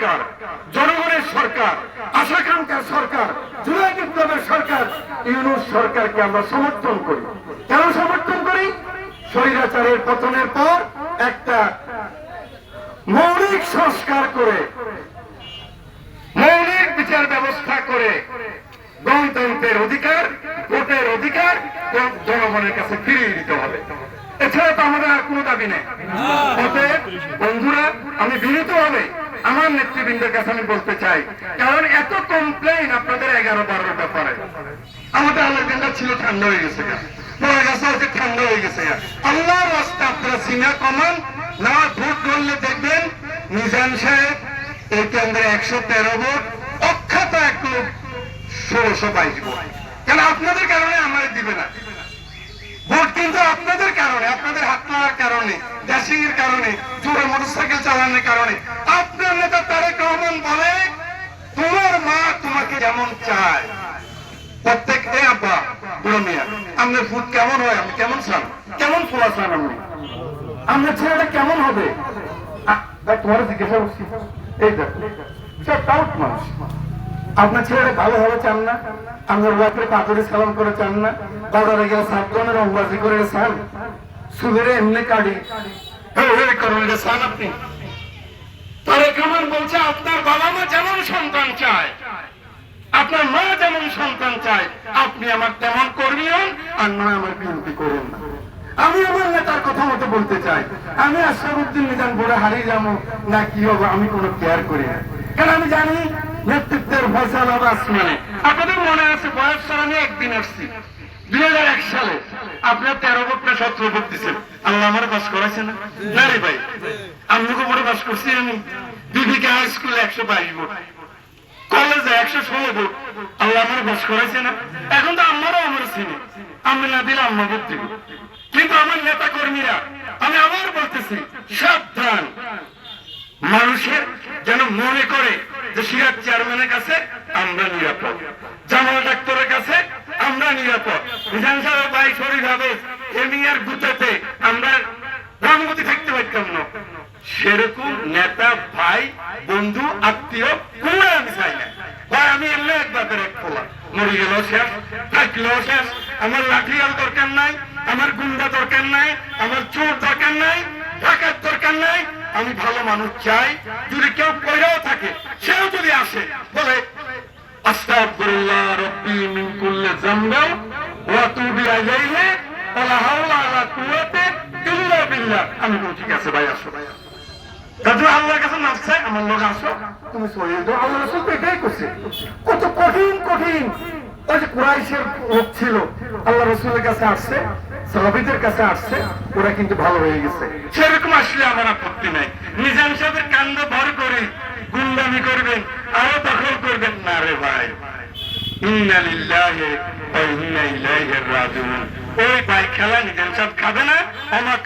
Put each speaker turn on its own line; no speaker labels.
সরকার, জনগণের সরকার আশাকাঙ্ক্ষার সরকার জুলাই বিপ্লবের সরকার, ইউনুস সরকারকে আমরা সমর্থন করি। কেন সমর্থন করি? স্বৈরাচারের পতনের পর একটা মৌলিক সংস্কার করে, মৌলিক বিচার ব্যবস্থা করে গণতন্ত্রের অধিকার, ভোটের অধিকার জন- জনগণের কাছে ফিরিয়ে দিতে হবে। এছাড়া তো আমাদের আর কোনো দাবি নেই। বন্ধুরা, আমি বিনীত হবে আমার নেতৃবৃন্দের কাছে আমি বলতে চাই, কারণ এত কমপ্লেইন আপনাদের এগারো বারোর ব্যাপারে। আমাদের আলেকজান্ডার ছিল ঠান্ডা হয়ে গেছে আপনাদের কারণে আমার দিবে না? ভোট কিন্তু আপনাদের কারণে, আপনাদের হাত লাগার কারণে ড্যাশিং এর কারণে, জোরে মোটরসাইকেল চালানোর কারণে। নেতা তারেক রহমান বলে তোমার মা তোমাকে যেমন চায়। প্রত্যেক এ আব্বা মিয়া আপনার কেমন হয়? কেমন চান? কেমন ফোলা চান আপনি আপনার ছেলেটা কেমন হবে? তোমার জিজ্ঞাসা করছি। এই দেখো ডাউট মানুষ। আপনার ছেলেটা ভালো ভালো চান না? আপনার ওয়াইফের পাথরে সালাম করে চান না? বাজারে গেলে সাবধানের অঙ্গাজি করে চান? সুদের এমনি এই, এই চান আপনি। রহমান বলছে, আপনার বাবা মা যেমন সন্তান চায়, আপনার মা যেমন সন্তান চায়, আপনি আমার তেমন কর্মী আর নয় আমার বিএনপি করুন না। আমি আমার নেতার কথা মতো বলতে চাই। আমি আশরাফুদ্দিন নিজাম বলে হারিয়ে যাব, না কি হব, আমি কোনো কেয়ার করি না। কারণ আমি জানি, নেতৃত্বের ফসল হবে আসমানে। আপনাদের মনে আছে, বয়স আমি একদিন আসছি, দুই হাজার এক সালে। আপনার তেরো ভোট না সতেরো দিচ্ছেন আল্লাহ আমার বাস করাইছে না? না রে ভাই। আপনাকে বড় বাস করছি আমি। বিবিকে হাই স্কুলে একশো বাইশ ভোট। কলেজে একশো ষোলো ভোট। আল্লাহ আমার বাস করাইছে না? এখন তো আমারও আমার চিনি আমি না দিলে আম্মা ভোট দিব। কিন্তু আমার নেতা কর্মীরা আমি আবার বলতেছি, সাবধান। মানুষের যেন মনে করে যে সিরাজ চেয়ারম্যানের কাছে আমরা নিরাপদ। জামাল ডাক্তারের কাছে আমরা নিরাপদ। বিধানসভার বাই শরীর হবে এমিয়ার গুতেতে আমরা রামগতি থাকতে পারতাম না। সেরকম নেতা, ভাই, বন্ধু, আত্মীয় কোনো আমি চাই না। ভাই, আমি এক বাপের এক খোলা গেল শেষ, থাকলেও শেষ। আমার লাঠিয়াল দরকার নাই, আমার গুন্ডা দরকার নাই, আমার চোর দরকার নাই টাকার দরকার নাই। আমি ভালো মানুষ চাই, যদি কেউ কইরাও থাকে, সেও যদি আসে, বলে কত কঠিন কঠিন। ওই যে কুরাইশের লোক ছিল, আল্লাহ রসুলের কাছে আসছে, সাহাবিদের কাছে আসছে, ওরা কিন্তু ভালো হয়ে গেছে। সেরকম আসলে আমার আপত্তি নাই। নিজাম সাহেবের ভর করে গুন্ডামি করবেন আরও দখল করবেন না রে ভাই ইন্না লিল্লাহি ওয়া ইন্না ইলাইহি রাজিউন ওই ভাই খেলা নিজাম সব খাবে না আমার